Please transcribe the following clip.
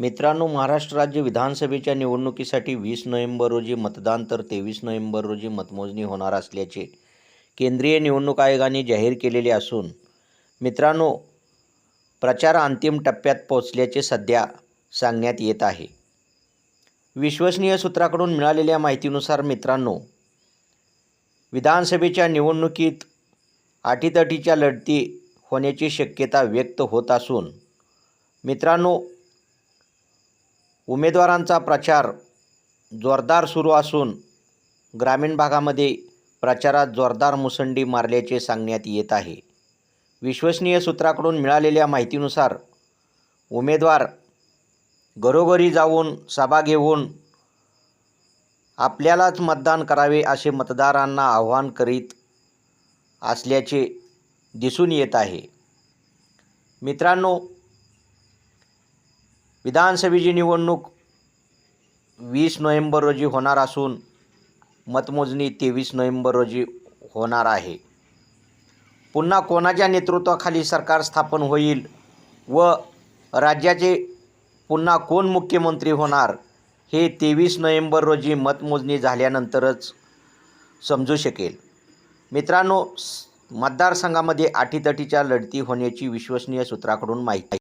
मित्रांनो महाराष्ट्र राज्य विधानसभेच्या निवडणुकीसाठी वीस नोव्हेंबर रोजी मतदान तर तेवीस नोव्हेंबर रोजी मतमोजणी होणार असल्याचे केंद्रीय निवडणूक आयोगाने जाहीर केलेले असून मित्रांनो प्रचार अंतिम टप्प्यात पोहोचल्याचे सध्या सांगण्यात येत आहे. विश्वसनीय सूत्राकडून मिळालेल्या माहितीनुसार मित्रांनो विधानसभेच्या निवडणुकीत अटीतटीच्या लढती होण्याची शक्यता व्यक्त होत असून मित्रांनो उमेदवारांचा प्रचार जोरदार सुरू असून ग्रामीण भागामध्ये प्रचारात जोरदार मुसंडी मारल्याचे सांगण्यात येत आहे. विश्वसनीय सूत्राकडून मिळालेल्या माहितीनुसार उमेदवार घरोघरी जाऊन सभा घेऊन आपल्यालाच मतदान करावे असे मतदारांना आव्हान करीत असल्याचे दिसून येत आहे. मित्रांनो विधानसभेची निवडणूक वीस नोव्हेंबर रोजी होणार असून मतमोजणी तेवीस नोव्हेंबर रोजी होणार आहे. पुन्हा कोणाच्या नेतृत्वाखाली सरकार स्थापन होईल व राज्याचे पुन्हा कोण मुख्यमंत्री होणार हे तेवीस नोव्हेंबर रोजी मतमोजणी झाल्यानंतरच समजू शकेल. मित्रांनो मतदारसंघामध्ये अटीतटीच्या लढती होण्याची विश्वसनीय सूत्राकडून माहिती